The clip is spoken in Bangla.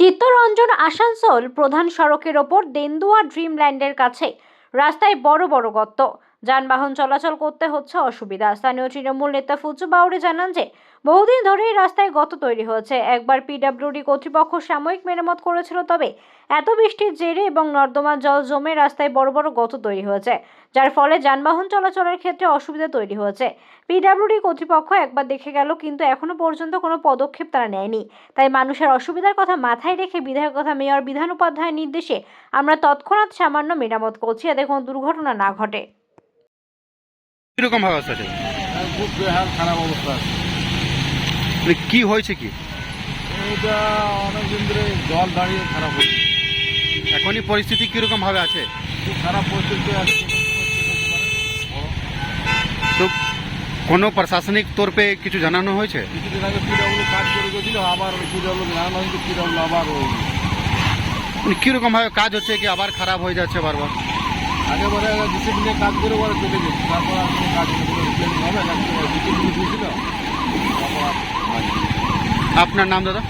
চিত্তরঞ্জন আসানসোল প্রধান সড়কের ওপর দেন্দুয়া ড্রিমল্যান্ডের কাছে রাস্তায় বড় বড় গর্ত। যানবাহন চলাচল করতে হচ্ছে অসুবিধা। স্থানীয় তৃণমূল নেতা ফুচু বাউরি জানান যে, বহুদিন ধরেই রাস্তায় গত তৈরি হয়েছে। একবার পিডব্লিউডি কর্তৃপক্ষ সাময়িক মেরামত করেছিল, তবে এত বৃষ্টির জেরে এবং নর্দমার জল জমে রাস্তায় বড় বড় গত তৈরি হয়েছে, যার ফলে যানবাহন চলাচলের ক্ষেত্রে অসুবিধা তৈরি হয়েছে। পিডাব্লিউডি কর্তৃপক্ষ একবার দেখে গেল, কিন্তু এখনও পর্যন্ত কোনো পদক্ষেপ তারা নেয়নি। তাই মানুষের অসুবিধার কথা মাথায় রেখে বিধায়ক কথা মেয়র বিধান উপাধ্যায়ের নির্দেশে আমরা তৎক্ষণাৎ সামান্য মেরামত করছি। যাতে কোনো দুর্ঘটনা না ঘটে। কীরকম ভাবে আছে খুব বেহাল খারাপ অবস্থা আছে। মানে কি হয়েছে কি? এটা অনেকদিন ধরে জল দাঁড়িয়ে খারাপ হচ্ছে এখনই পরিস্থিতি কীরকম ভাবে আছে? খুব খারাপ পরিস্থিতি আছে। তো কোনো প্রশাসনিক তরফে কিছু জানানো হয়েছে? কিছুদিন আগে পিডাব্লিউ কাজ করে গেছিল আবার পিডাব্লিউ জানানো হয়েছে পিডাব্লিউ আবার মানে কীরকম ভাবে কাজ হচ্ছে কি আবার খারাপ হয়ে যাচ্ছে বারবার? আগেবারে ডিসিপ্লিনে কাজ করে চলে তারপর আর কাজ হবে না। ডিসিপ্লিন তারপর। আপনার নাম দাদা?